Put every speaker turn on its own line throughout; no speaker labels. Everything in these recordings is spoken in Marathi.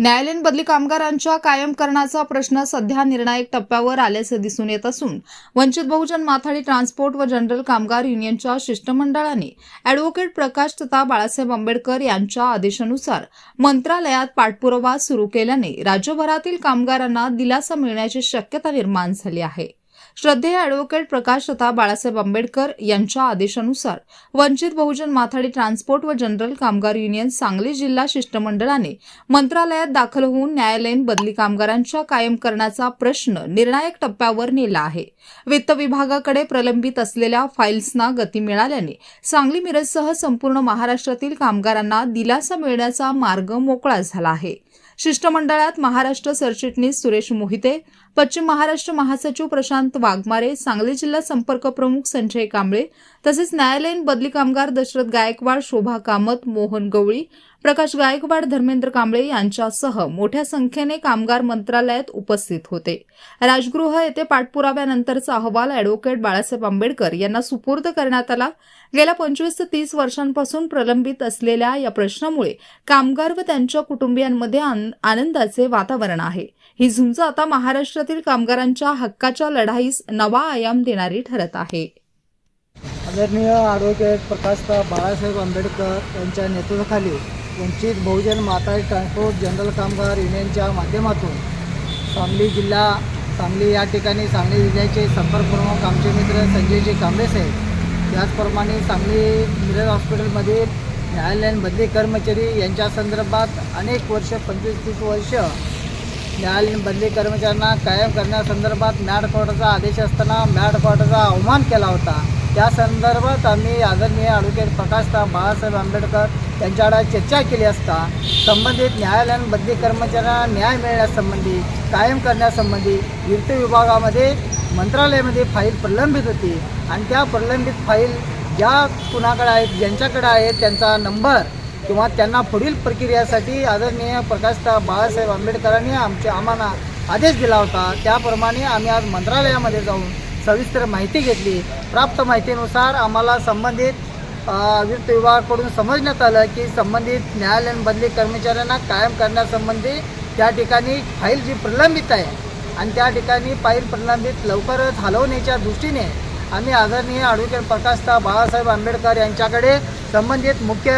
न्यायालयीन बदली कामगारांच्या कायम करण्याचा प्रश्न सध्या निर्णायक टप्प्यावर आल्याचे दिसून येत असून वंचित बहुजन माथाडी ट्रान्सपोर्ट व जनरल कामगार युनियनच्या शिष्टमंडळाने अॅडव्होकेट प्रकाश तथा बाळासाहेब आंबेडकर यांच्या आदेशानुसार मंत्रालयात पाठपुरावा सुरू केल्याने राज्यभरातील कामगारांना दिलासा मिळण्याची शक्यता निर्माण झाली आहे. श्रद्धेय अॅडव्होकेट प्रकाश तथा बाळासाहेब आंबेडकर यांच्या आदेशानुसार वंचित बहुजन माथाडी ट्रान्सपोर्ट व जनरल कामगार युनियन सांगली जिल्हा शिष्टमंडळाने मंत्रालयात दाखल होऊन न्यायालयीन बदली कामगारांच्या कायम करण्याचा प्रश्न निर्णायक टप्प्यावर नेला आहे. वित्त विभागाकडे प्रलंबित असलेल्या फाईल्सना गती मिळाल्याने सांगली मिरजसह संपूर्ण महाराष्ट्रातील कामगारांना दिलासा मिळण्याचा मार्ग मोकळा झाला आहे. शिष्टमंडळात महाराष्ट्र सरचिटणीस सुरेश मोहिते पश्चिम महाराष्ट्र महासचिव प्रशांत वाघमारे सांगली जिल्हा संपर्क प्रमुख संजय कांबळे तसेच न्यायालयीन बदली कामगार दशरथ गायकवाड शोभा कामत मोहन गवळी प्रकाश गायकवाड धर्मेंद्र कांबळे यांच्यासह मोठ्या संख्येने कामगार मंत्रालयात उपस्थित होते. राजगृह येथे पाठपुराव्यानंतरचा अहवाल अॅडव्होकेट बाळासाहेब आंबेडकर यांना सुपूर्द करण्यात आला. गेल्या पंचवीस ते तीस वर्षांपासून प्रलंबित असलेल्या या प्रश्नामुळे कामगार व त्यांच्या कुटुंबियांमध्ये आन- आनंदाचे वातावरण आहे. ही झुंज आता महाराष्ट्र महाराष्ट्रातील कामगारांच्या हक्काच्या लढाईस नवा आयाम देणारी ठरत आहे.
आदरणीय ॲडव्होकेट प्रकाशता बाळासाहेब आंबेडकर यांच्या नेतृत्वाखाली वंचित बहुजन माता ट्रान्सपोर्ट जनरल कामगार युनियनच्या माध्यमातून सांगली जिल्हा सांगली या ठिकाणी सांगली जिल्ह्याचे संपर्क प्रमुख आमचे मित्र संजयजी कांबळे साहेब त्याचप्रमाणे सांगली मिरज हॉस्पिटलमधील न्यायालयीन बदली कर्मचारी यांच्या संदर्भात अनेक वर्ष पंचवीस तीस वर्ष न्यायालयीन बदली कर्मचाऱ्यांना कायम करण्यासंदर्भात मॅड कोर्टाचा आदेश असताना मॅड कोर्टाचा अवमान केला होता. त्या संदर्भात आम्ही आदरणीय ॲडव्होकेट प्रकाशराव बाळासाहेब आंबेडकर यांच्याकडे चर्चा केली असता संबंधित न्यायालयीन बदली कर्मचाऱ्यांना न्याय मिळण्यासंबंधी कायम करण्यासंबंधी वित्त विभागामध्ये मंत्रालयामध्ये फाईल प्रलंबित होती. आणि त्या प्रलंबित फाईल ज्या कुणाकडे आहेत ज्यांच्याकडे आहेत त्यांचा नंबर किंवा त्यांना पुढील प्रक्रियेसाठी आदरणीय प्रकाश बाळासाहेब आंबेडकरांनी आमच्या आम्हाला आदेश दिला होता. त्याप्रमाणे आम्ही आज मंत्रालयामध्ये जाऊन सविस्तर माहिती घेतली. प्राप्त माहितीनुसार आम्हाला संबंधित वित्त विभागाकडून समजण्यात आलं की संबंधित न्यायालयीन बदली कर्मचाऱ्यांना कायम करण्यासंबंधी त्या ठिकाणी फाईल जी प्रलंबित आहे आणि त्या ठिकाणी फाईल प्रलंबित लवकरच हलवण्याच्या दृष्टीने आम्ही आदरणीय ॲडव्होकेट प्रकाशता बाळासाहेब आंबेडकर यांच्याकडे संबंधित मुख्य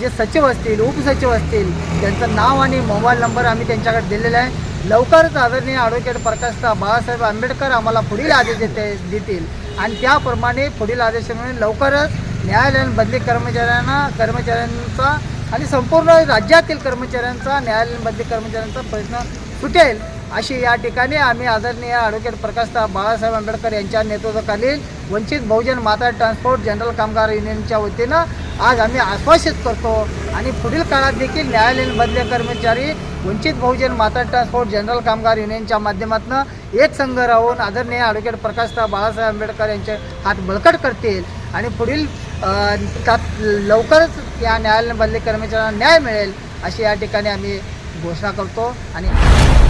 जे सचिव असतील उपसचिव असतील त्यांचं नाव आणि मोबाईल नंबर आम्ही त्यांच्याकडे दिलेला आहे. लवकरच आदरणीय ॲडव्होकेट प्रकाशराव बाळासाहेब आंबेडकर आम्हाला पुढील आदेश देते देतील. आणि त्याप्रमाणे पुढील आदेशामुळे लवकरच न्यायालयीन बदली कर्मचाऱ्यांना कर्मचाऱ्यांचा आणि संपूर्ण राज्यातील कर्मचाऱ्यांचा न्यायालयीन बदली कर्मचाऱ्यांचा प्रश्न सुटेल अशी या ठिकाणी आम्ही आदरणीय ॲडव्होकेट प्रकाशराव बाळासाहेब आंबेडकर यांच्या नेतृत्वाखालील वंचित बहुजन माता ट्रान्सपोर्ट जनरल कामगार युनियनच्या वतीनं आज आम्ही आश्वासित करतो आणि पुढील काळात देखील न्यायालयीन बदली कर्मचारी वंचित बहुजन माता ट्रान्सपोर्ट जनरल कामगार युनियनच्या माध्यमातून एक संघ राहून आदरणीय ॲडव्होकेट प्रकाशराव बाळासाहेब आंबेडकर यांचे हात बळकट करतील आणि पुढील त्यात लवकरच या न्यायालयीन बदली कर्मचाऱ्यांना न्याय मिळेल अशी या ठिकाणी आम्ही घोषणा करतो आणि